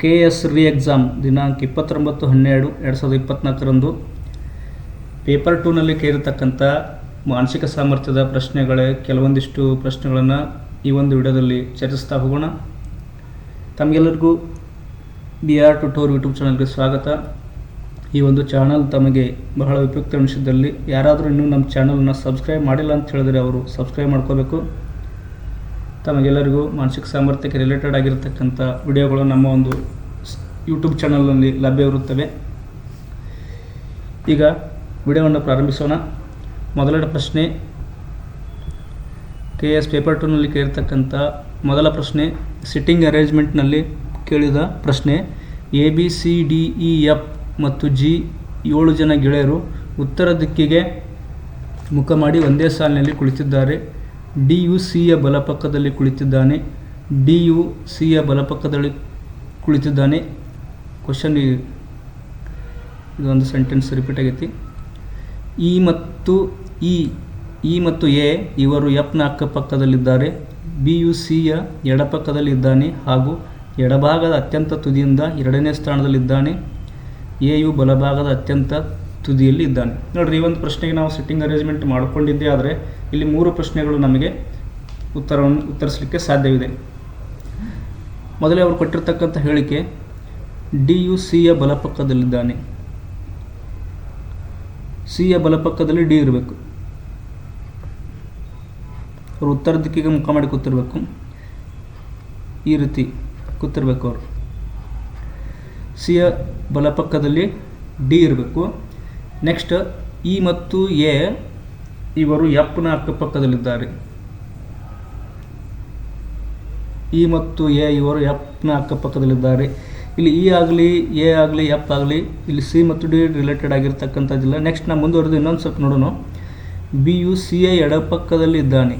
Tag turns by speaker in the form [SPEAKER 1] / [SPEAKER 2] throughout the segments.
[SPEAKER 1] K S ರಿ exam ದಿನಾಂಕ ಇಪ್ಪತ್ತೊಂಬತ್ತು ಹನ್ನೆರಡು ಎರಡು ಸಾವಿರದ ಇಪ್ಪತ್ತ್ನಾಲ್ಕರಂದು ಪೇಪರ್ ಟೂನಲ್ಲಿ ಕೇಳಿರ್ತಕ್ಕಂಥ ಮಾನಸಿಕ ಸಾಮರ್ಥ್ಯದ ಪ್ರಶ್ನೆಗಳ ಕೆಲವೊಂದಿಷ್ಟು ಪ್ರಶ್ನೆಗಳನ್ನು ಈ ಒಂದು ವಿಡಿಯೋದಲ್ಲಿ ಚರ್ಚಿಸ್ತಾ ಹೋಗೋಣ. ತಮಗೆಲ್ಲರಿಗೂ ಬಿ ಆರ್ ಟುಟೋರ್ ಯೂಟ್ಯೂಬ್ ಚಾನಲ್ಗೆ ಸ್ವಾಗತ. ಈ ಒಂದು ಚಾನಲ್ ತಮಗೆ ಬಹಳ ಉಪಯುಕ್ತ ಅನಿಸಿದ್ದಲ್ಲಿ ಯಾರಾದರೂ ಇನ್ನೂ ನಮ್ಮ ಚಾನಲನ್ನು ಸಬ್ಸ್ಕ್ರೈಬ್ ಮಾಡಿಲ್ಲ ಅಂತ ಹೇಳಿದ್ರೆ ಅವರು ಸಬ್ಸ್ಕ್ರೈಬ್ ಮಾಡ್ಕೋಬೇಕು. ತಮಗೆಲ್ಲರಿಗೂ ಮಾನಸಿಕ ಸಾಮರ್ಥ್ಯಕ್ಕೆ ರಿಲೇಟೆಡ್ ಆಗಿರತಕ್ಕಂಥ ವಿಡಿಯೋಗಳು ನಮ್ಮ ಒಂದು ಯೂಟ್ಯೂಬ್ ಚಾನಲ್ನಲ್ಲಿ ಲಭ್ಯವಿರುತ್ತವೆ ಈಗ ವಿಡಿಯೋವನ್ನು ಪ್ರಾರಂಭಿಸೋಣ. ಮೊದಲನೇ ಪ್ರಶ್ನೆ ಕೆ ಎಸ್ ಪೇಪರ್ ಟೂನಲ್ಲಿ ಕೇಳಿರ್ತಕ್ಕಂಥ ಮೊದಲ ಪ್ರಶ್ನೆ ಸಿಟ್ಟಿಂಗ್ ಅರೇಂಜ್ಮೆಂಟ್ನಲ್ಲಿ ಕೇಳಿದ ಪ್ರಶ್ನೆ A B C D E F ಮತ್ತು ಜಿ ಏಳು ಜನ ಗೆಳೆಯರು ಉತ್ತರ ದಿಕ್ಕಿಗೆ ಮುಖ ಮಾಡಿ ಒಂದೇ ಸಾಲಿನಲ್ಲಿ ಕುಳಿತಿದ್ದಾರೆ. ಡಿ ಯು ಸಿಯ ಬಲಪಕ್ಕದಲ್ಲಿ ಕುಳಿತಿದ್ದಾನೆ ಡಿ ಯು ಸಿಯ ಬಲಪಕ್ಕದಲ್ಲಿ ಕುಳಿತಿದ್ದಾನೆ. ಕ್ವಶನ್ ಇದೊಂದು ಸೆಂಟೆನ್ಸ್ ರಿಪೀಟ್ ಆಗೈತಿ. ಇ ಮತ್ತು ಇ ಇ ಮತ್ತು ಎ ಇವರು ಎಫ್ನ ಅಕ್ಕಪಕ್ಕದಲ್ಲಿದ್ದಾರೆ ಬಿ ಯು ಸಿಯ ಎಡಪಕ್ಕದಲ್ಲಿದ್ದಾನೆ ಹಾಗೂ ಎಡಭಾಗದ ಅತ್ಯಂತ ತುದಿಯಿಂದ ಎರಡನೇ ಸ್ಥಾನದಲ್ಲಿದ್ದಾನೆ. ಎ ಯು ಬಲಭಾಗದ ಅತ್ಯಂತ ತುದಿಯಲ್ಲಿ ಇದ್ದಾನೆ ನೋಡ್ರಿ, ಈ ಒಂದು ಪ್ರಶ್ನೆಗೆ ನಾವು ಸಿಟ್ಟಿಂಗ್ ಅರೇಂಜ್ಮೆಂಟ್ ಮಾಡಿಕೊಂಡಿದ್ದೆ, ಆದರೆ ಇಲ್ಲಿ ಮೂರು ಪ್ರಶ್ನೆಗಳು ನಮಗೆ ಉತ್ತರವನ್ನು ಉತ್ತರಿಸಲಿಕ್ಕೆ ಸಾಧ್ಯವಿದೆ. ಮೊದಲೇ ಅವರು ಕೊಟ್ಟಿರ್ತಕ್ಕಂಥ ಹೇಳಿಕೆ, ಡಿ ಯು ಸಿಯ ಬಲಪಕ್ಕದಲ್ಲಿದ್ದಾನೆ. ಸಿಯ ಬಲಪಕ್ಕದಲ್ಲಿ ಡಿ ಇರಬೇಕು. ಅವರು ಉತ್ತರ ದಿಕ್ಕಿಗೆ ಮುಖ ಮಾಡಿ ಕೂತಿರ್ಬೇಕು. ಈ ರೀತಿ ಕೂತಿರ್ಬೇಕು ಅವರು. ಸಿಯ ಬಲಪಕ್ಕದಲ್ಲಿ ಡಿ ಇರಬೇಕು. ನೆಕ್ಸ್ಟ್ ಇ ಮತ್ತು ಎ ಇವರು ಎಪ್ಪನ ಅಕ್ಕಪಕ್ಕದಲ್ಲಿದ್ದಾರೆ ಇ ಮತ್ತು ಎ ಇವರು ಎಫ್ನ ಅಕ್ಕಪಕ್ಕದಲ್ಲಿದ್ದಾರೆ ಇಲ್ಲಿ ಇ ಆಗಲಿ, ಎ ಆಗಲಿ, ಎಫ್ ಆಗಲಿ, ಇಲ್ಲಿ ಸಿ ಮತ್ತು ಡಿ ರಿಲೇಟೆಡ್ ಆಗಿರ್ತಕ್ಕಂಥದ್ದಿಲ್ಲ. ನೆಕ್ಸ್ಟ್ ನಾವು ಮುಂದುವರೆದು ಇನ್ನೊಂದು ಸ್ವಲ್ಪ ನೋಡೋಣ. ಬಿ ಯು ಸಿ ಎ ಎಡಪಕ್ಕದಲ್ಲಿ ಇದ್ದಾನೆ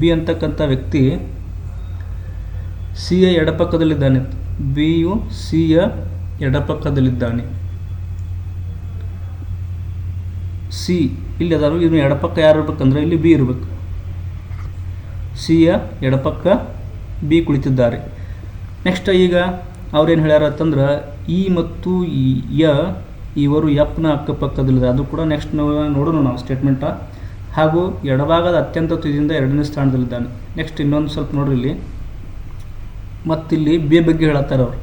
[SPEAKER 1] ಬಿ ಅಂತಕ್ಕಂಥ ವ್ಯಕ್ತಿ ಸಿ ಎ ಎಡಪಕ್ಕದಲ್ಲಿದ್ದಾನೆ. ಬಿ ಯು ಸಿ ಎ ಎಡಪಕ್ಕದಲ್ಲಿದ್ದಾನೆ. ಸಿ, ಇಲ್ಲಿ ಅದಾರು ಇನ್ನು ಎಡಪಕ್ಕ ಯಾರು ಇರ್ಬೇಕಂದ್ರೆ ಇಲ್ಲಿ ಬಿ ಇರಬೇಕು. ಸಿಯ ಎಡಪಕ್ಕ ಬಿ ಕುಳಿತಿದ್ದಾರೆ. ನೆಕ್ಸ್ಟ್ ಈಗ ಅವ್ರೇನು ಹೇಳ್ಯಾರ ಅಂತಂದ್ರೆ ಇ ಮತ್ತು ಯ, ಇವರು ಎಫ್ನ ಅಕ್ಕಪಕ್ಕದಲ್ಲಿದೆ ಅದು ಕೂಡ ನೆಕ್ಸ್ಟ್ ನೋಡೋಣ ನಾವು ಸ್ಟೇಟ್ಮೆಂಟ ಹಾಗೂ ಎಡಭಾಗದ ಅತ್ಯಂತ ತುದಿಯಿಂದ ಎರಡನೇ ಸ್ಥಾನದಲ್ಲಿದ್ದಾನೆ. ನೆಕ್ಸ್ಟ್ ಇನ್ನೊಂದು ಸ್ವಲ್ಪ ನೋಡ್ರಿ ಇಲ್ಲಿ. ಮತ್ತಿಲ್ಲಿ ಬಿ ಬಗ್ಗೆ ಹೇಳತ್ತಾರ ಅವ್ರು.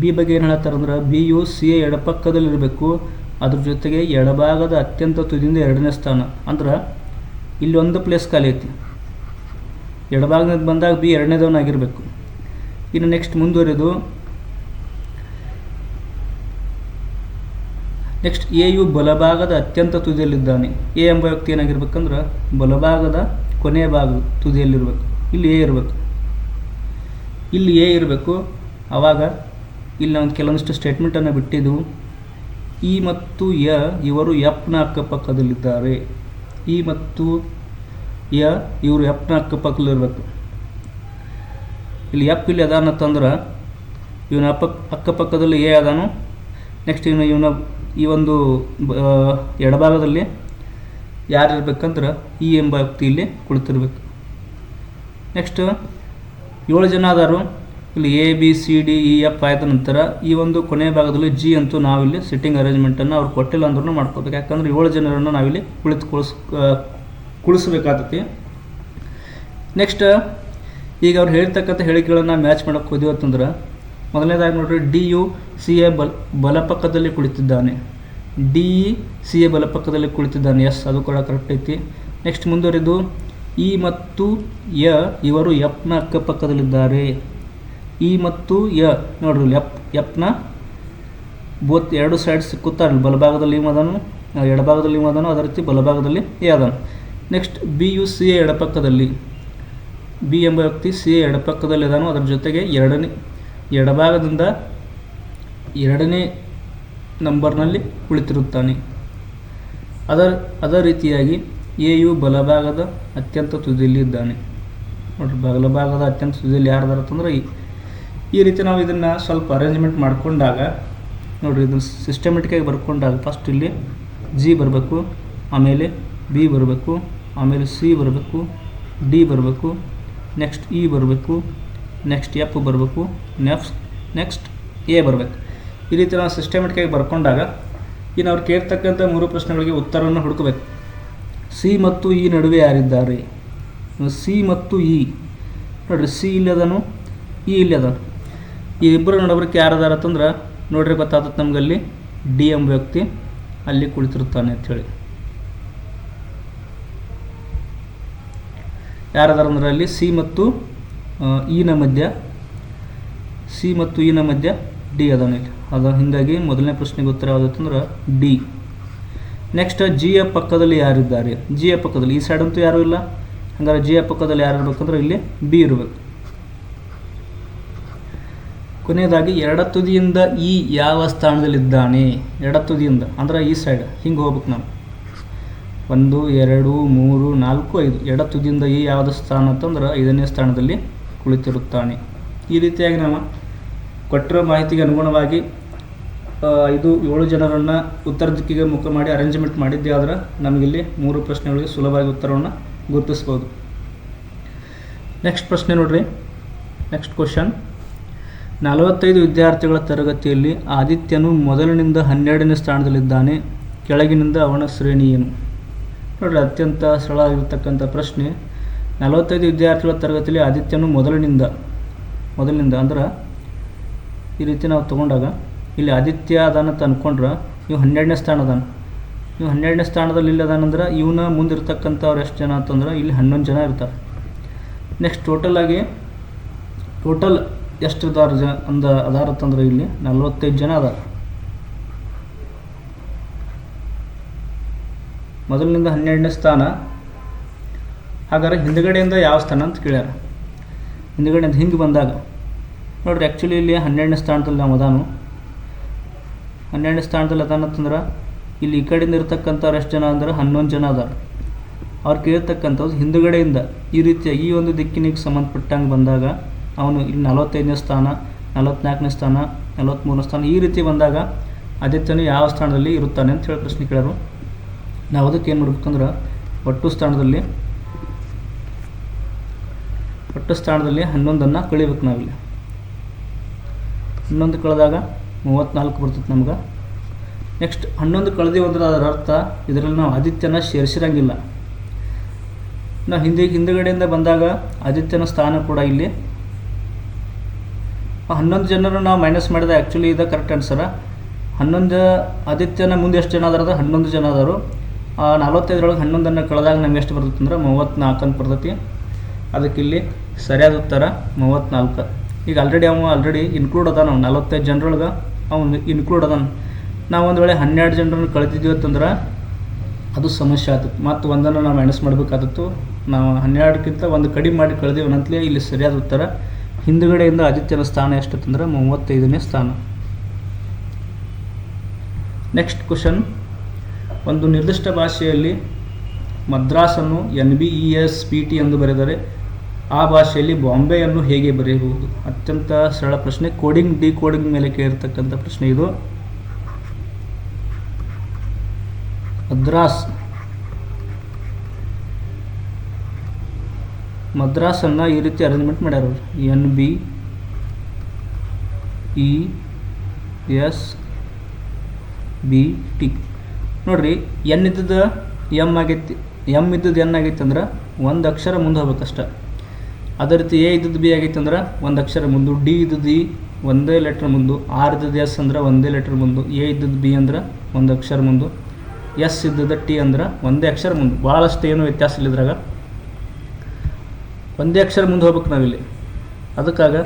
[SPEAKER 1] ಬಿ ಬಗ್ಗೆ ಏನು ಹೇಳ್ತಾರೆ ಅಂದ್ರೆ ಬಿ ಯು ಸಿ ಎಡಪಕ್ಕದಲ್ಲಿರಬೇಕು. ಅದ್ರ ಜೊತೆಗೆ ಎಡಭಾಗದ ಅತ್ಯಂತ ತುದಿಯಿಂದ ಎರಡನೇ ಸ್ಥಾನ. ಅಂದ್ರೆ ಇಲ್ಲಿ ಒಂದು ಪ್ಲೇಸ್ ಖಾಲಿ ಐತಿ. ಎಡಭಾಗದಿಂದ ಬಂದಾಗ ಬಿ ಎರಡನೇದವನಾಗಿರಬೇಕು ಇನ್ನು ನೆಕ್ಸ್ಟ್ ಮುಂದುವರೆದು ನೆಕ್ಸ್ಟ್ ಎ ಯು ಬಲಭಾಗದ ಅತ್ಯಂತ ತುದಿಯಲ್ಲಿದ್ದಾನೆ. ಎ ಎಂಬ ವ್ಯಕ್ತಿ ಏನಾಗಿರ್ಬೇಕಂದ್ರೆ ಬಲಭಾಗದ ಕೊನೆಯ ಭಾಗ ತುದಿಯಲ್ಲಿರಬೇಕು. ಇಲ್ಲಿ ಎ ಇರಬೇಕು. ಇಲ್ಲಿ ಎ ಇರಬೇಕು. ಆವಾಗ ಇಲ್ಲಿ ನಾವು ಕೆಲವೊಂದಿಷ್ಟು ಸ್ಟೇಟ್ಮೆಂಟನ್ನು ಬಿಟ್ಟಿದ್ದೆವು ಇ ಮತ್ತು ಯ ಇವರು ಎಫ್ನ ಅಕ್ಕಪಕ್ಕದಲ್ಲಿದ್ದಾರೆ ಇ ಮತ್ತು ಯ ಇವರು ಎಫ್ನ ಅಕ್ಕಪಕ್ಕದಲ್ಲಿರಬೇಕು ಇಲ್ಲಿ ಎಫ್ ಇಲ್ಲಿ ಅದಾನತ್ತಂದ್ರೆ ಇವನ ಅಪ್ಪ ಅಕ್ಕಪಕ್ಕದಲ್ಲಿ ಎ ಅದಾನು. ನೆಕ್ಸ್ಟ್ ಇವನು ಇವನ ಈ ಒಂದು ಎಡಭಾಗದಲ್ಲಿ ಯಾರು ಇರಬೇಕಂದ್ರೆ ಇ ಎಂಬ ವ್ಯಕ್ತಿ ಇಲ್ಲಿ ಕುಳಿತಿರ್ಬೇಕು. ನೆಕ್ಸ್ಟ್ ಏಳು ಜನ ಅದಾರು ಇಲ್ಲಿ A B C D E F ಆಯ್ದ ನಂತರ ಈ ಒಂದು ಕೊನೆಯ ಭಾಗದಲ್ಲಿ ಜಿ ಅಂತೂ ನಾವಿಲ್ಲಿ ಸಿಟ್ಟಿಂಗ್ ಅರೇಂಜ್ಮೆಂಟನ್ನು ಅವ್ರು ಕೊಟ್ಟಿಲ್ಲ ಅಂದ್ರೂ ಮಾಡ್ಕೋಬೇಕು. ಯಾಕಂದ್ರೆ ಏಳು ಜನರನ್ನು ನಾವಿಲ್ಲಿ ಕುಳಿತು ಕುಳಿಸ್ ಕುಳಿಸಬೇಕಾಗತ್ತೆ ನೆಕ್ಸ್ಟ್ ಈಗ ಅವ್ರು ಹೇಳ್ತಕ್ಕಂಥ ಹೇಳಿಕೆಗಳನ್ನು ಮ್ಯಾಚ್ ಮಾಡೋಕ್ಕೆ ಹೋದ್ವಿ ಅಂತಂದ್ರೆ, ಮೊದಲನೇದಾಗಿ ನೋಡ್ರಿ ಡಿ ಯು ಸಿ ಎ ಬಲ್, ಬಲಪಕ್ಕದಲ್ಲಿ ಕುಳಿತಿದ್ದಾನೆ. ಡಿ ಇ ಸಿ ಎ ಬಲಪಕ್ಕದಲ್ಲಿ ಕುಳಿತಿದ್ದಾನೆ. ಎಸ್ ಅದು ಕೂಡ ಕರೆಕ್ಟ್ ಐತಿ. ನೆಕ್ಸ್ಟ್ ಮುಂದುವರಿದು ಇ ಮತ್ತು ಯ ಇವರು ಎಫ್ನ ಅಕ್ಕಪಕ್ಕದಲ್ಲಿದ್ದಾರೆ. ಇ ಮತ್ತು ಯ. ನೋಡ್ರಿ ಎಪ್ ಎಪ್ನ ಬೋತ್ ಎರಡು ಸೈಡ್ ಕೂತಾರಲ್ಲ ಬಲಭಾಗದಲ್ಲಿ ಇವ್ ಅದಾನು ಎಡಭಾಗದಲ್ಲಿ ಇವ್ ಅದಾನು, ಅದೇ ರೀತಿ ಬಲಭಾಗದಲ್ಲಿ A ಅದಾನು. Next B you C A ಎಡಪಕ್ಕದಲ್ಲಿ. B ಎಂಬ ವ್ಯಕ್ತಿ ಸಿ ಎ ಎಡಪಕ್ಕದಲ್ಲಿ ಅದಾನು ಅದರ ಜೊತೆಗೆ ಎರಡನೇ, ಎಡಭಾಗದಿಂದ ಎರಡನೇ ನಂಬರ್ನಲ್ಲಿ ಕುಳಿತಿರುತ್ತಾನೆ ಅದರ, ಅದೇ ರೀತಿಯಾಗಿ ಎ ಯು ಬಲಭಾಗದ ಅತ್ಯಂತ ತುದಿಯಲ್ಲಿ ಇದ್ದಾನೆ ನೋಡ್ರಿ, ಬಲಭಾಗದ ಅತ್ಯಂತ ತುದಿಯಲ್ಲಿ ಯಾರು ಅಂತಂದ್ರೆ ಈ ಈ ರೀತಿ ನಾವು ಇದನ್ನು ಸ್ವಲ್ಪ ಅರೇಂಜ್ಮೆಂಟ್ ಮಾಡಿಕೊಂಡಾಗ, ನೋಡಿರಿ ಇದನ್ನು ಸಿಸ್ಟಮೆಟಿಕಾಗಿ ಬರ್ಕೊಂಡಾಗ ಫಸ್ಟ್ ಇಲ್ಲಿ ಜಿ ಬರಬೇಕು, ಆಮೇಲೆ ಬಿ ಬರಬೇಕು, ಆಮೇಲೆ ಸಿ ಬರಬೇಕು ಡಿ ಬರಬೇಕು ನೆಕ್ಸ್ಟ್ ಇ ಬರಬೇಕು ನೆಕ್ಸ್ಟ್ ಎಫ್ ಬರಬೇಕು ನೆಕ್ಸ್ಟ್ ನೆಕ್ಸ್ಟ್ ಎ ಬರಬೇಕು. ಈ ರೀತಿ ನಾವು ಸಿಸ್ಟಮೆಟಿಕಾಗಿ ಬರ್ಕೊಂಡಾಗ, ಇನ್ನು ಅವ್ರು ಕೇಳ್ತಕ್ಕಂಥ ಮೂರು ಪ್ರಶ್ನೆಗಳಿಗೆ ಉತ್ತರವನ್ನು ಹುಡುಕಬೇಕು. ಸಿ ಮತ್ತು ಇ ನಡುವೆ ಯಾರಿದ್ದಾರೆ? ಸಿ ಮತ್ತು ಇ ನೋಡಿರಿ ಸಿ ಇಲ್ಲಿ ಅದನು ಇ ಇಲ್ಲಿ ಅದಾನ ಈ ಇಬ್ಬರು ನಡಬರ್ಕೆ ಯಾರದಾರ ಅಂತಂದ್ರೆ ನೋಡ್ರಿ ನಮ್ಗೆ ಅಲ್ಲಿ ಡಿ ಎಂಬ ವ್ಯಕ್ತಿ ಅಲ್ಲಿ ಕುಳಿತಿರ್ತಾನೆ ಅಂಥೇಳಿ ಯಾರದಾರ ಅಂದ್ರೆ ಅಲ್ಲಿ ಸಿ ಮತ್ತು ಇನ ಮಧ್ಯ, ಸಿ ಮತ್ತು ಇನ ಮಧ್ಯ ಡಿ ಅದಾನೆ ಇಲ್ಲಿ. ಅದ ಹಿಂದಾಗಿ ಮೊದಲನೇ ಪ್ರಶ್ನೆಗೆ ಉತ್ತರ ಯಾವುದಂದ್ರೆ ಡಿ. ನೆಕ್ಸ್ಟ್ ಜಿ ಎ ಪಕ್ಕದಲ್ಲಿ ಯಾರಿದ್ದಾರೆ? ಜಿಯ ಪಕ್ಕದಲ್ಲಿ ಈ ಸೈಡ್ ಅಂತೂ ಯಾರೂ ಇಲ್ಲ. ಹಂಗಾರೆ ಜಿಯ ಪಕ್ಕದಲ್ಲಿ ಯಾರು ಇರಬೇಕಂದ್ರೆ ಇಲ್ಲಿ ಬಿ ಇರಬೇಕು. ಕೊನೆಯದಾಗಿ ಎರಡ ತುದಿಯಿಂದ ಈ ಯಾವ ಸ್ಥಾನದಲ್ಲಿದ್ದಾನೆ? ಎಡ ತುದಿಯಿಂದ, ಅಂದ್ರೆ ಈ ಸೈಡ್ ಹಿಂಗೆ ಹೋಗ್ಬೇಕು ನಾವು ಒಂದು, ಎರಡು, ಮೂರು, ನಾಲ್ಕು, ಐದು. ಎಡ ತುದಿಯಿಂದ ಈ ಯಾವ ಸ್ಥಾನ ಅಂತಂದ್ರೆ ಐದನೇ ಸ್ಥಾನದಲ್ಲಿ ಕುಳಿತಿರುತ್ತಾನೆ. ಈ ರೀತಿಯಾಗಿ ನಾವು ಕೊಟ್ಟಿರೋ ಮಾಹಿತಿಗೆ ಅನುಗುಣವಾಗಿ ಇದು ಏಳು ಜನರನ್ನು ಉತ್ತರ ದಿಕ್ಕಿಗೆ ಮುಖ ಮಾಡಿ ಅರೇಂಜ್ಮೆಂಟ್ ಮಾಡಿದ್ದೇ ಆದರೆ ನಮಗಿಲ್ಲಿ ಮೂರು ಪ್ರಶ್ನೆಗಳಿಗೆ ಸುಲಭವಾಗಿ ಉತ್ತರವನ್ನು ಗುರುತಿಸ್ಬೋದು. ನೆಕ್ಸ್ಟ್ ಪ್ರಶ್ನೆ ನೋಡ್ರಿ. ನೆಕ್ಸ್ಟ್ ಕ್ವಶನ್ ನಲವತ್ತೈದು ವಿದ್ಯಾರ್ಥಿಗಳ ತರಗತಿಯಲ್ಲಿ ಆದಿತ್ಯನು ಮೊದಲಿನಿಂದ ಹನ್ನೆರಡನೇ ಸ್ಥಾನದಲ್ಲಿದ್ದಾನೆ, ಕೆಳಗಿನಿಂದ ಅವನ ಶ್ರೇಣಿ ಏನು ನೋಡ್ರಿ, ಅತ್ಯಂತ ಸರಳ ಆಗಿರ್ತಕ್ಕಂಥ ಪ್ರಶ್ನೆ. ನಲವತ್ತೈದು ವಿದ್ಯಾರ್ಥಿಗಳ ತರಗತಿಯಲ್ಲಿ ಆದಿತ್ಯನು ಮೊದಲಿನಿಂದ ಮೊದಲಿನಿಂದ ಅಂದ್ರೆ ಈ ರೀತಿ ನಾವು ತೊಗೊಂಡಾಗ, ಇಲ್ಲಿ ಆದಿತ್ಯ ಅದಾನ ಅಂತ ಅಂದ್ಕೊಂಡ್ರೆ ನೀವು ಹನ್ನೆರಡನೇ ಸ್ಥಾನ ನೀವು ಹನ್ನೆರಡನೇ ಸ್ಥಾನದಲ್ಲಿ ಇಲ್ಲಿ ಅದಾನಂದ್ರೆ ಇವನ ಮುಂದಿರ್ತಕ್ಕಂಥವ್ರು ಎಷ್ಟು ಜನ ಅಂತಂದ್ರೆ, ಇಲ್ಲಿ ಹನ್ನೊಂದು ಜನ ಇರ್ತಾರೆ. ನೆಕ್ಸ್ಟ್ ಟೋಟಲ್ ಆಗಿ ಟೋಟಲ್ ಎಷ್ಟು ಅದಾರ ಜನ ಅಂದ ಅದಾರ ಅಂತಂದ್ರೆ ಇಲ್ಲಿ? ನಲ್ವತ್ತೈದು ಜನ ಅದಾರ. ಮೊದಲಿನಿಂದ ಹನ್ನೆರಡನೇ ಸ್ಥಾನ. ಹಾಗಾದ್ರೆ ಹಿಂದುಗಡೆಯಿಂದ ಯಾವ ಸ್ಥಾನ ಅಂತ ಕೇಳ್ಯಾರ. ಹಿಂದುಗಡೆಯಿಂದ ಹಿಂಗೆ ಬಂದಾಗ. ನೋಡ್ರಿ ಆ್ಯಕ್ಚುಲಿ ಇಲ್ಲಿ ಹನ್ನೆರಡನೇ ಸ್ಥಾನದಲ್ಲಿ ನಾವು ಅದಾನು. ಹನ್ನೆರಡನೇ ಸ್ಥಾನದಲ್ಲಿ ಅದಾನ ಅಂತಂದ್ರೆ, ಇಲ್ಲಿ ಈ ಕಡೆಯಿಂದ ಇರ್ತಕ್ಕಂಥವ್ರು ಎಷ್ಟು ಜನ ಅಂದ್ರೆ ಹನ್ನೊಂದು ಜನ ಅದಾರ. ಅವ್ರು ಕೇಳ್ತಕ್ಕಂಥದ್ದು ಹಿಂದುಗಡೆಯಿಂದ ಈ ರೀತಿಯ ಈ ಒಂದು ದಿಕ್ಕಿನಿಗೆ ಸಂಬಂಧಪಟ್ಟಂಗೆ ಬಂದಾಗ ಅವನು ಇಲ್ಲಿ ನಲವತ್ತೈದನೇ ಸ್ಥಾನ ನಲವತ್ತ್ನಾಲ್ಕನೇ ಸ್ಥಾನ ನಲವತ್ತ್ಮೂರನೇ ಸ್ಥಾನ, ಈ ರೀತಿ ಬಂದಾಗ ಆದಿತ್ಯನು ಯಾವ ಸ್ಥಾನದಲ್ಲಿ ಇರುತ್ತಾನೆ ಅಂತ ಹೇಳಿ ಪ್ರಶ್ನೆ ಕೇಳೋರು. ನಾವು ಅದಕ್ಕೆ ಏನು ಮಾಡ್ಬೇಕಂದ್ರೆ ಒಟ್ಟು ಸ್ಥಾನದಲ್ಲಿ ಒಟ್ಟು ಸ್ಥಾನದಲ್ಲಿ ಹನ್ನೊಂದನ್ನು ಕಳಿಬೇಕು ನಾವಿಲ್ಲಿ. ಹನ್ನೊಂದು ಕಳೆದಾಗ ಮೂವತ್ತ್ನಾಲ್ಕು ಬರ್ತೈತೆ ನಮ್ಗೆ. ನೆಕ್ಸ್ಟ್ ಹನ್ನೊಂದು ಕಳೆದೀವಿ ಅಂದ್ರೆ ಅದರ ಅರ್ಥ ಇದರಲ್ಲಿ ನಾವು ಆದಿತ್ಯನ ಸೇರಿಸಿರಂಗಿಲ್ಲ. ನಾವು ಹಿಂದೆ ಹಿಂದುಗಡೆಯಿಂದ ಬಂದಾಗ ಆದಿತ್ಯನ ಸ್ಥಾನ ಕೂಡ ಇಲ್ಲಿ ಹನ್ನೊಂದು ಜನರು ನಾವು ಮೈನಸ್ ಮಾಡಿದ ಆ್ಯಕ್ಚುಲಿ ಇದು ಕರೆಕ್ಟ್ ಆನ್ಸರ ಹನ್ನೊಂದು ಆದಿತ್ಯನ ಮುಂದೆ ಎಷ್ಟು ಜನ ಅದಾರ? ಹನ್ನೊಂದು ಜನ ಅದಾರು. ನಲವತ್ತೈದರೊಳಗೆ ಹನ್ನೊಂದನ್ನು ಕಳೆದಾಗ ನಮ್ಗೆ ಎಷ್ಟು ಬರ್ತೈತೆ ಅಂದ್ರೆ ಮೂವತ್ತ್ನಾಲ್ಕು ಅಂತ ಬರ್ತೈತಿ. ಅದಕ್ಕೆ ಇಲ್ಲಿ ಸರಿಯಾದ ಉತ್ತರ ಮೂವತ್ತ್ನಾಲ್ಕು ಈಗ ಆಲ್ರೆಡಿ ಅವ ಆಲ್ರೆಡಿ ಇನ್ಕ್ಲೂಡ್ ಅದಾನ. ನಲವತ್ತೈದು ಜನರೊಳಗೆ ಅವನು ಇನ್ಕ್ಲೂಡ್ ಅದಾನ. ನಾವು ಒಂದು ವೇಳೆ ಹನ್ನೆರಡು ಜನರನ್ನು ಕಳೆದಿದ್ದೀವಿ ಅಂತಂದ್ರೆ ಅದು ಸಮಸ್ಯೆ ಆಯ್ತು ಮತ್ತು ಒಂದನ್ನು ನಾವು ಮೈನಸ್ ಮಾಡಬೇಕಾದತ್ತು. ನಾವು ಹನ್ನೆರಡಕ್ಕಿಂತ ಒಂದು ಕಡಿಮೆ ಮಾಡಿ ಕಳೆದೀವಿ ಅನ್ನಂತಲೇ ಇಲ್ಲಿ ಸರಿಯಾದ ಉತ್ತರ. ಹಿಂದುಗಡೆಯಿಂದ ಆದಿತ್ಯನ ಸ್ಥಾನ ಎಷ್ಟು ತಂದರೆ ಮೂವತ್ತೈದನೇ ಸ್ಥಾನ. ನೆಕ್ಸ್ಟ್ ಕ್ವಶನ್ ಒಂದು ನಿರ್ದಿಷ್ಟ ಭಾಷೆಯಲ್ಲಿ ಮದ್ರಾಸನ್ನು N B E S P T ಎಂದು ಬರೆದರೆ ಆ ಭಾಷೆಯಲ್ಲಿ ಬಾಂಬೆಯನ್ನು ಹೇಗೆ ಬರೆಯಬಹುದು? ಅತ್ಯಂತ ಸರಳ ಪ್ರಶ್ನೆ. ಕೋಡಿಂಗ್ ಡಿ ಕೋಡಿಂಗ್ ಮೇಲೆ ಕೇಳಿರ್ತಕ್ಕಂಥ ಪ್ರಶ್ನೆ ಇದು. ಮದ್ರಾಸ್. ಮದ್ರಾಸನ್ನು ಈ ರೀತಿ ಅರೇಂಜ್ಮೆಂಟ್ ಮಾಡ್ಯಾರ N B E S B T ನೋಡ್ರಿ ಎನ್ ಇದ್ದದ್ದು ಎಂ ಆಗೈತಿ ಎಂ ಇದ್ದದ್ದು ಎನ್ ಆಗೈತೆ ಅಂದ್ರೆ ಒಂದು ಅಕ್ಷರ ಮುಂದೆ ಹೋಗ್ಬೇಕಷ್ಟ. ಅದೇ ರೀತಿ ಎ ಇದ್ದದ್ದು ಬಿ ಆಗೈತೆ ಅಂದ್ರೆ ಒಂದು ಅಕ್ಷರ ಮುಂದೆ ಡಿ ಇದ್ದದ್ದು ಇ ಒಂದೇ ಲೆಟ್ರ್ ಮುಂದೆ ಆರ್ ಇದ್ದದ್ದು ಎಸ್ ಅಂದ್ರೆ ಒಂದೇ ಲೆಟ್ರ್ ಮುಂದೆ ಎ ಇದ್ದದ್ದು ಬಿ ಅಂದ್ರೆ ಒಂದು ಅಕ್ಷರ ಮುಂದೆ ಎಸ್ ಇದ್ದದ್ದು ಟಿ ಅಂದ್ರೆ ಒಂದೇ ಅಕ್ಷರ ಮುಂದೆ. ಭಾಳಷ್ಟು ಏನು ವ್ಯತ್ಯಾಸ ಇಲ್ಲ ಇದ್ರಾಗ. ಒಂದೇ ಅಕ್ಷರ ಮುಂದೆ ಹೋಗ್ಬೇಕು ನಾವಿಲ್ಲಿ. ಅದಕ್ಕಾಗ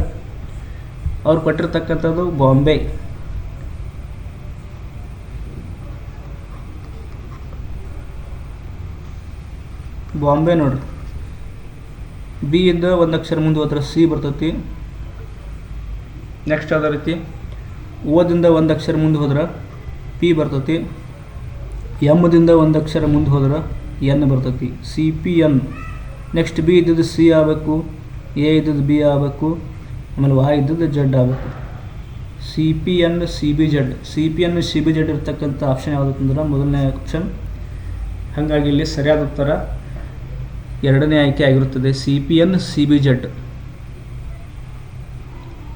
[SPEAKER 1] ಅವ್ರು ಕೊಟ್ಟಿರ್ತಕ್ಕಂಥದ್ದು ಬಾಂಬೆ. ಬಾಂಬೆ ನೋಡ್ರಿ. ಬಿ ಇಂದ ಒಂದು ಅಕ್ಷರ ಮುಂದೆ ಹೋದ್ರೆ ಸಿ ಬರ್ತೈತಿ. ನೆಕ್ಸ್ಟ್ ಅದೇ ರೀತಿ ಓದಿಂದ ಒಂದು ಅಕ್ಷರ ಮುಂದೆ ಹೋದ್ರೆ ಪಿ ಬರ್ತೈತಿ. ಎಮ್ದಿಂದ ಒಂದು ಅಕ್ಷರ ಮುಂದೆ ಹೋದ್ರೆ ಎನ್ ಬರ್ತೈತಿ. C P N. Next B ಇದ್ದದ್ದು ಸಿ ಆಗಬೇಕು ಎ ಇದ್ದದ್ದು ಬಿ ಆಗಬೇಕು, ಆಮೇಲೆ ವಾಯ್ ಇದ್ದದ್ದು ಜಡ್ ಆಗಬೇಕು. C P N C B Z C P N C B Z ಇರ್ತಕ್ಕಂಥ ಆಪ್ಷನ್ ಯಾವುದು ಅಂದ್ರೆ ಮೊದಲನೇ ಆಪ್ಷನ್ ಹಾಗಾಗಿ ಇಲ್ಲಿ ಸರಿಯಾದ ಉತ್ತರ ಎರಡನೇ ಆಯ್ಕೆ ಆಗಿರುತ್ತದೆ. C P N C B Z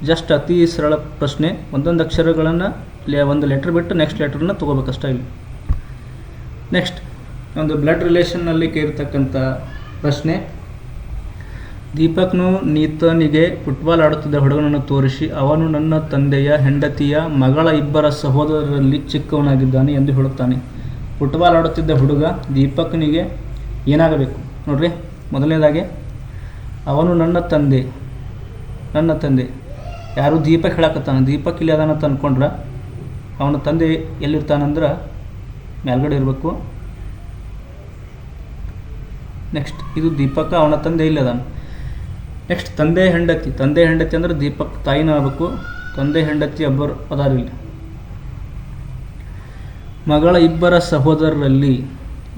[SPEAKER 1] just ಅತಿ ಸರಳ ಪ್ರಶ್ನೆ. ಒಂದೊಂದು ಅಕ್ಷರಗಳನ್ನು ಲೇ ಒಂದು ಲೆಟ್ರ್ ಬಿಟ್ಟು ನೆಕ್ಸ್ಟ್ ಲೆಟ್ರನ್ನ ತೊಗೋಬೇಕಷ್ಟೇ ಇಲ್ಲಿ. ನೆಕ್ಸ್ಟ್ ಒಂದು ಬ್ಲಡ್ ರಿಲೇಷನ್ನಲ್ಲಿ ಕೇಳಿರ್ತಕ್ಕಂಥ ಪ್ರಶ್ನೆ. ದೀಪಕ್ನು ನೀತನಿಗೆ ಫುಟ್ಬಾಲ್ ಆಡುತ್ತಿದ್ದ ಹುಡುಗನನ್ನು ತೋರಿಸಿ, ಅವನು ನನ್ನ ತಂದೆಯ ಹೆಂಡತಿಯ ಮಗಳ ಇಬ್ಬರ ಸಹೋದರರಲ್ಲಿ ಚಿಕ್ಕವನಾಗಿದ್ದಾನೆ ಎಂದು ಹೇಳುತ್ತಾನೆ. ಫುಟ್ಬಾಲ್ ಆಡುತ್ತಿದ್ದ ಹುಡುಗ ದೀಪಕ್ನಿಗೆ ಏನಾಗಬೇಕು? ನೋಡ್ರಿ, ಮೊದಲನೇದಾಗಿ, ಅವನು ನನ್ನ ತಂದೆ ನನ್ನ ತಂದೆ. ಯಾರು ದೀಪಕ್ ಹೇಳಕತ್ತಾನೆ? ದೀಪಕ್ ಇಲ್ಲಿ ಅದಾನಂತ ಅಂದ್ಕೊಂಡ್ರೆ ಅವನ ತಂದೆ ಎಲ್ಲಿರ್ತಾನಂದ್ರೆ, ಮೇಲ್ಗಡೆ ಇರಬೇಕು. ನೆಕ್ಸ್ಟ್ ಇದು ದೀಪಕ ಅವನ ತಂದೆ ಇಲ್ಲಿ ಅದಾನ. ನೆಕ್ಸ್ಟ್ ತಂದೆ ಹೆಂಡತಿ. ತಂದೆ ಹೆಂಡತಿ ಅಂದ್ರೆ ದೀಪಕ್ ತಾಯಿನ ಆಗಬೇಕು ತಂದೆ ಹೆಂಡತಿ ಒಬ್ಬರು ಇಲ್ಲಿ. ಮಗಳ ಇಬ್ಬರ ಸಹೋದರರಲ್ಲಿ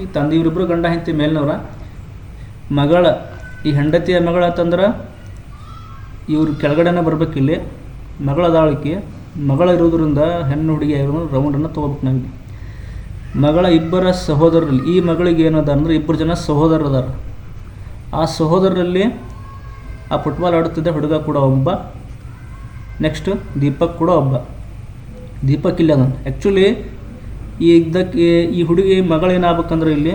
[SPEAKER 1] ಈ ತಂದೆ ಇವರಿಬ್ಬರು ಗಂಡ ಹೆಂಡತಿ ಮೇಲಿನವರ. ಮಗಳ, ಈ ಹೆಂಡತಿಯ ಮಗಳ ಅಂತಂದ್ರೆ ಇವರು ಕೆಳಗಡೆನೇ ಬರಬೇಕಿಲ್ಲಿ. ಮಗಳ ದಾಳಿಕೆ ಮಗಳ ಇರೋದ್ರಿಂದ ಹೆಣ್ಣು ಹುಡುಗಿ ರೌಂಡನ್ನು ತೊಗೋಬೇಕು ನಾವಿಲ್ಲಿ ಮಗಳ ಇಬ್ಬರ ಸಹೋದರರಲ್ಲಿ, ಈ ಮಗಳಿಗೆ ಏನದ ಅಂದ್ರೆ ಇಬ್ಬರು ಜನ ಸಹೋದರ ಅದಾರ ಆ ಸಹೋದರರಲ್ಲಿ ಆ ಫುಟ್ಬಾಲ್ ಆಡುತ್ತಿದ್ದ ಹುಡುಗ ಕೂಡ ಒಬ್ಬ ನೆಕ್ಸ್ಟ್ ದೀಪಕ್ ಕೂಡ ಒಬ್ಬ. ದೀಪಕ್ ಇಲ್ಲ ಅದಾನ ಆ್ಯಕ್ಚುಲಿ ಈ ಇದಕ್ಕೆ ಈ ಹುಡುಗಿ ಮಗಳು ಏನಾಗ್ಬೇಕಂದ್ರೆ ಇಲ್ಲಿ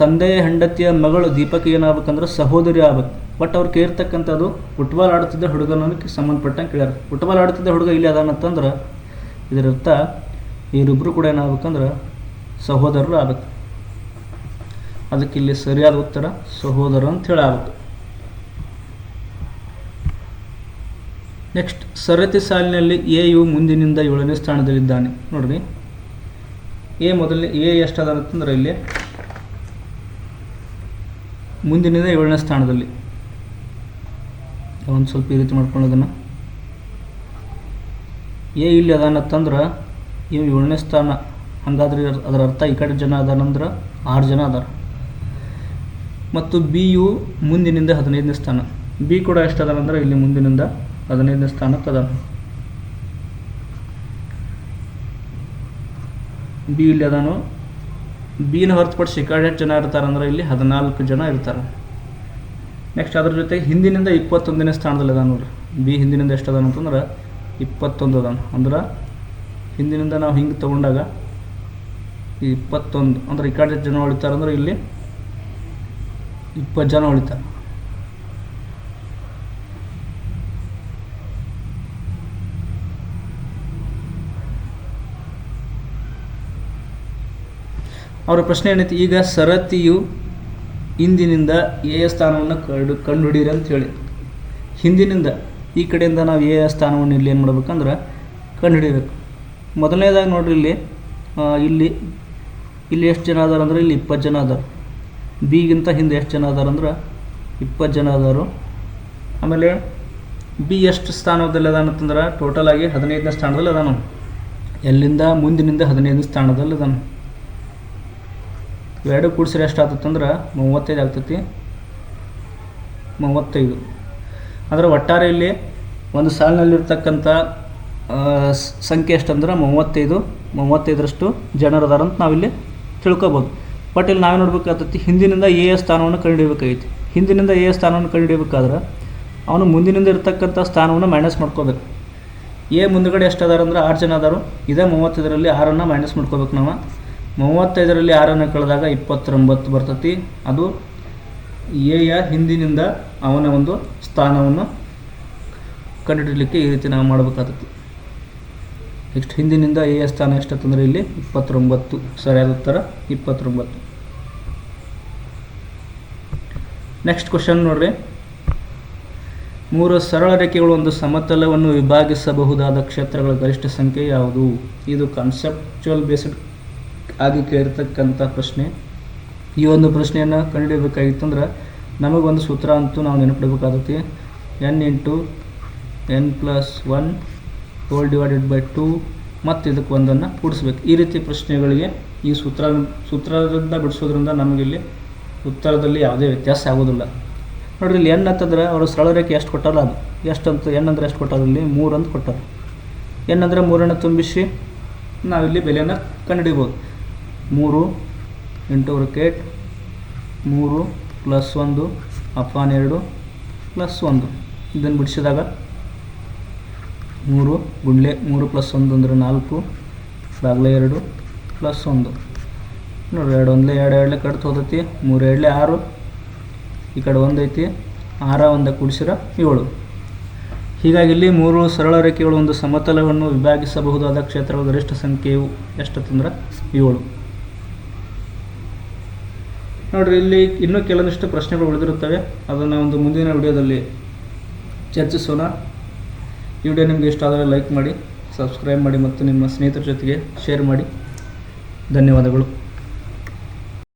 [SPEAKER 1] ತಂದೆ ಹೆಂಡತಿಯ ಮಗಳು ದೀಪಕ್ ಏನಾಗ್ಬೇಕಂದ್ರೆ ಸಹೋದರಿ ಆಗ್ಬೇಕು. ಬಟ್ ಅವ್ರು ಕೇಳಿರ್ತಕ್ಕಂಥದ್ದು ಫುಟ್ಬಾಲ್ ಆಡುತ್ತಿದ್ದ ಹುಡುಗನಕ್ಕೆ ಸಂಬಂಧಪಟ್ಟಂಗೆ ಕೇಳ್ಯಾರ. ಫುಟ್ಬಾಲ್ ಆಡುತ್ತಿದ್ದ ಹುಡುಗ ಇಲ್ಲಿ ಅದಾನಂತಂದ್ರೆ, ಇದರರ್ಥ ಇವರಿಬ್ಬರು ಕೂಡ ಏನಾಗಬೇಕಂದ್ರೆ ಸಹೋದರರು ಆಗಬೇಕು. ಅದಕ್ಕೆ ಇಲ್ಲಿ ಸರಿಯಾದ ಉತ್ತರ ಸಹೋದರ ಅಂತ ಹೇಳಿ ನೆಕ್ಸ್ಟ್ ಸರತಿ ಸಾಲಿನಲ್ಲಿ ಎ ಯು ಮುಂದಿನಿಂದ ಏಳನೇ ಸ್ಥಾನದಲ್ಲಿದ್ದಾನೆ. ನೋಡ್ರಿ. ಎ ಮೊದಲನೇ, ಎ ಎಷ್ಟು ಅದ ಅಂತಂದ್ರೆ ಇಲ್ಲಿ ಮುಂದಿನಿಂದ ಏಳನೇ ಸ್ಥಾನದಲ್ಲಿ. ಒಂದು ಸ್ವಲ್ಪ ಈ ರೀತಿ ಮಾಡ್ಕೊಳ್ಳೋದನ್ನು. ಎ ಇಲ್ಲಿ ಅದಾನತ್ತಂದ್ರೆ ಇವು ಏಳನೇ ಸ್ಥಾನ. ಹಾಗಾದ್ರೆ ಅದರ ಅರ್ಥ ಈ ಕಡೆ ಜನ ಅದಾರಂದ್ರೆ ಆರು ಜನ ಅದಾರ. ಮತ್ತು ಬಿ ಯು ಮುಂದಿನಿಂದ ಹದಿನೈದನೇ ಸ್ಥಾನ. ಬಿ ಕೂಡ ಎಷ್ಟು ಅದಾನಂದ್ರೆ ಇಲ್ಲಿ ಮುಂದಿನಿಂದ ಹದಿನೈದನೇ ಸ್ಥಾನಕ್ಕೆ ಅದಾನ ಬಿ ಇಲ್ಲಿ ಅದಾನು. ಬಿನ ಹೊರತುಪಡಿಸಿ ಈ ಕಡೆ ಎಷ್ಟು ಜನ ಇರ್ತಾರಂದ್ರೆ ಇಲ್ಲಿ ಹದಿನಾಲ್ಕು ಜನ ಇರ್ತಾರೆ. ನೆಕ್ಸ್ಟ್ ಅದ್ರ ಜೊತೆ ಹಿಂದಿನಿಂದ ಇಪ್ಪತ್ತೊಂದನೇ ಸ್ಥಾನದಲ್ಲಿ ಅದಾನ ನೋಡ್ರಿ. ಬಿ ಹಿಂದಿನಿಂದ ಎಷ್ಟು ಅದಾನ ಅಂತಂದ್ರೆ ಇಪ್ಪತ್ತೊಂದು ಅದಾನ. ಅಂದ್ರೆ ಹಿಂದಿನಿಂದ ನಾವು ಹಿಂಗೆ ತೊಗೊಂಡಾಗ ಈ ಇಪ್ಪತ್ತೊಂದು, ಅಂದ್ರೆ ಈ ಕಡೆ ಜನ ಉಳಿತಾರಂದ್ರೆ ಇಲ್ಲಿ ಇಪ್ಪತ್ತು ಜನ ಉಳಿತಾರೆ ಅವರ ಪ್ರಶ್ನೆ ಏನೈತಿ? ಈಗ ಸರತಿಯು ಹಿಂದಿನಿಂದ ಎ ಸ್ಥಾನವನ್ನು ಕಂಡು ಕಂಡುಹಿಡೀರಿ ಅಂತ ಹೇಳಿ. ಹಿಂದಿನಿಂದ ಈ ಕಡೆಯಿಂದ ನಾವು ಎ ಸ್ಥಾನವನ್ನು ಇಲ್ಲಿ ಏನು ಮಾಡ್ಬೇಕಂದ್ರೆ ಕಂಡುಹಿಡಿಬೇಕು. ಮೊದಲನೇದಾಗಿ ನೋಡ್ರಿ ಇಲ್ಲಿ ಇಲ್ಲಿ ಇಲ್ಲಿ ಎಷ್ಟು ಜನ ಅದಾರ ಅಂದ್ರೆ ಇಲ್ಲಿ ಇಪ್ಪತ್ತು ಜನ ಅದಾರ. ಬಿಗಿಂತ ಹಿಂದೆ ಎಷ್ಟು ಜನ ಅದಾರ ಅಂದ್ರೆ ಇಪ್ಪತ್ತು ಜನ ಅದಾರು. ಆಮೇಲೆ ಬಿ ಎಷ್ಟು ಸ್ಥಾನದಲ್ಲಿ ಅದಾನಂತಂದ್ರೆ ಟೋಟಲ್ ಆಗಿ ಹದಿನೈದನೇ ಸ್ಥಾನದಲ್ಲಿ ಅದಾನು ಎಲ್ಲಿಂದ? ಮುಂದಿನಿಂದ ಹದಿನೈದನೇ ಸ್ಥಾನದಲ್ಲಿ ಅದಾನು. ಎರಡು ಕೂಡಿಸಿದ್ರೆ ಎಷ್ಟು ಆಗ್ತದಂದ್ರೆ ಮೂವತ್ತೈದು ಆಗ್ತೈತಿ. ಮೂವತ್ತೈದು. ಅಂದರೆ ಒಟ್ಟಾರೆ ಇಲ್ಲಿ ಒಂದು ಸಾಲಿನಲ್ಲಿರ್ತಕ್ಕಂಥ ಸಂಖ್ಯೆ ಎಷ್ಟಂದ್ರೆ ಮೂವತ್ತೈದು, ಮೂವತ್ತೈದರಷ್ಟು ಜನರದಾರ ಅಂತ ನಾವಿಲ್ಲಿ ತಿಳ್ಕೊಬೋದು. ಬಟ್ ಇಲ್ಲಿ ನಾವು ನೋಡ್ಬೇಕಾಗ್ತೈತಿ, ಹಿಂದಿನಿಂದ ಎ ಎ ಸ್ಥಾನವನ್ನು ಕಂಡುಹಿಡಬೇಕಾಗಿತ್ತು ಹಿಂದಿನಿಂದ ಎ ಸ್ಥಾನವನ್ನು ಕಂಡುಹಿಡಬೇಕಾದ್ರೆ ಅವನು ಮುಂದಿನಿಂದ ಇರತಕ್ಕಂಥ ಸ್ಥಾನವನ್ನು ಮೈನಸ್ ಮಾಡ್ಕೋಬೇಕು. ಎ ಮುಂದುಗಡೆ ಎಷ್ಟು ಅದಾರ ಅಂದ್ರೆ ಆರು ಜನ ಅದಾರು. ಇದೇ ಮೂವತ್ತೈದರಲ್ಲಿ ಆರನ್ನು ಮೈನಸ್ ಮಾಡ್ಕೋಬೇಕು ನಾವು. ಮೂವತ್ತೈದರಲ್ಲಿ ಆರನ್ನು ಕಳೆದಾಗ ಇಪ್ಪತ್ತೊಂಬತ್ತು ಬರ್ತೈತಿ. ಅದು ಎಯ ಹಿಂದಿನಿಂದ ಅವನ ಒಂದು ಸ್ಥಾನವನ್ನು ಕಂಡುಹಿಡಲಿಕ್ಕೆ ಈ ರೀತಿ ನಾವು ಮಾಡಬೇಕಾಗ್ತೈತಿ. ನೆಕ್ಸ್ಟ್ ಹಿಂದಿನಿಂದ ಎ ಸ್ಥಾನ ಎಷ್ಟಂತಂದ್ರೆ ಇಲ್ಲಿ? ಇಪ್ಪತ್ತೊಂಬತ್ತು. ಸರಿಯಾದ ಉತ್ತರ. ಇಪ್ಪತ್ತೊಂಬತ್ತು. ನೆಕ್ಸ್ಟ್ ಕ್ವಶನ್ ನೋಡ್ರಿ. ಮೂರು ಸರಳ ರೇಖೆಗಳು ಒಂದು ಸಮತಲವನ್ನು ವಿಭಾಗಿಸಬಹುದಾದ ಕ್ಷೇತ್ರಗಳ ಗರಿಷ್ಠ ಸಂಖ್ಯೆ ಯಾವುದು? ಇದು ಕಾನ್ಸೆಪ್ಚುವಲ್ ಬೇಸ್ಡ್ ಆಗಿ ಕೇಳಿರ್ತಕ್ಕಂಥ ಪ್ರಶ್ನೆ. ಈ ಒಂದು ಪ್ರಶ್ನೆಯನ್ನು ಕಂಡುಹಿಡಬೇಕಾಗಿತ್ತಂದ್ರೆ ನಮಗೊಂದು ಸೂತ್ರ ಅಂತೂ ನಾವು ನೆನಪಿಡಬೇಕಾಗುತ್ತೆ. N into N plus one whole divided by two ಮತ್ತು ಇದಕ್ಕೆ ಒಂದನ್ನು ಕೂಡಿಸ್ಬೇಕು. ಈ ರೀತಿ ಪ್ರಶ್ನೆಗಳಿಗೆ ಈ ಸೂತ್ರ, ಸೂತ್ರದಿಂದ ಬಿಡಿಸೋದ್ರಿಂದ ನಮಗಿಲ್ಲಿ ಉತ್ತರದಲ್ಲಿ ಯಾವುದೇ ವ್ಯತ್ಯಾಸ ಆಗೋದಿಲ್ಲ. ನೋಡ್ರಿ, ಇಲ್ಲಿ ಎನ್ ಅಂತಂದ್ರೆ ಅವರು ಸರಳ ರೇಖೆ ಎಷ್ಟು ಕೊಟ್ಟಾರಲ್ಲ ಅದು? ಎಷ್ಟು ಅಂತ ಎನ್ ಅಂದರೆ ಎಷ್ಟು ಕೊಟ್ಟಾರ ಇಲ್ಲಿ? ಮೂರು ಅಂತ ಕೊಟ್ಟಾರೆ. ಎನ್ ಅಂದರೆ ಮೂರನ್ನು ತುಂಬಿಸಿ ನಾವಿಲ್ಲಿ ಬೆಲೆಯನ್ನು ಕಂಡುಹಿಡಿಬೋದು. ಮೂರು ಎಂಟು ಬ್ರಕೆಟ್ ಮೂರು ಪ್ಲಸ್ ಒಂದು ಅಪಾನ್ ಎರಡು ಪ್ಲಸ್ ಒಂದು. ಇದನ್ನು ಬಿಡಿಸಿದಾಗ ಮೂರು ಗುಂಡ್ಲೆ ಮೂರು ಪ್ಲಸ್ ಒಂದು ಅಂದರೆ ನಾಲ್ಕು ಬಾಗ್ಲೆ ಎರಡು ಪ್ಲಸ್ ಒಂದು. ನೋಡ್ರಿ, ಎರಡು ಒಂದ್ಲೆ ಎರಡು, ಎರಡ್ಲೆ ಕಡ್ತು ಹೋದೈತಿ, ಮೂರು ಎರಡ್ಲೆ ಆರು, ಈ ಕಡೆ ಒಂದು ಐತಿ, ಆರ ಒಂದು ಕೂಡಿಸಿರ ಏಳು. ಹೀಗಾಗಿ ಇಲ್ಲಿ ಮೂರು ಸರಳ ರೇಖೆಗಳು ಒಂದು ಸಮತಲವನ್ನು ವಿಭಾಗಿಸಬಹುದಾದ ಕ್ಷೇತ್ರಗಳ ಗರಿಷ್ಠ ಸಂಖ್ಯೆಯು ಎಷ್ಟಂತಂದ್ರೆ ಏಳು. ನೋಡ್ರಿ, ಇಲ್ಲಿ ಇನ್ನೂ ಕೆಲವೊಂದಿಷ್ಟು ಪ್ರಶ್ನೆಗಳು ಉಳಿದಿರುತ್ತವೆ. ಅದನ್ನು ಒಂದು ಮುಂದಿನ ವಿಡಿಯೋದಲ್ಲಿ ಚರ್ಚಿಸೋಣ. ಈ ವಿಡಿಯೋ ನಿಮಗೆ ಇಷ್ಟ ಆದರೆ ಲೈಕ್ ಮಾಡಿ ಸಬ್ಸ್ಕ್ರೈಬ್ ಮಾಡಿ ಮತ್ತು ನಿಮ್ಮ ಸ್ನೇಹಿತರ ಜೊತೆಗೆ ಶೇರ್ ಮಾಡಿ. ಧನ್ಯವಾದಗಳು.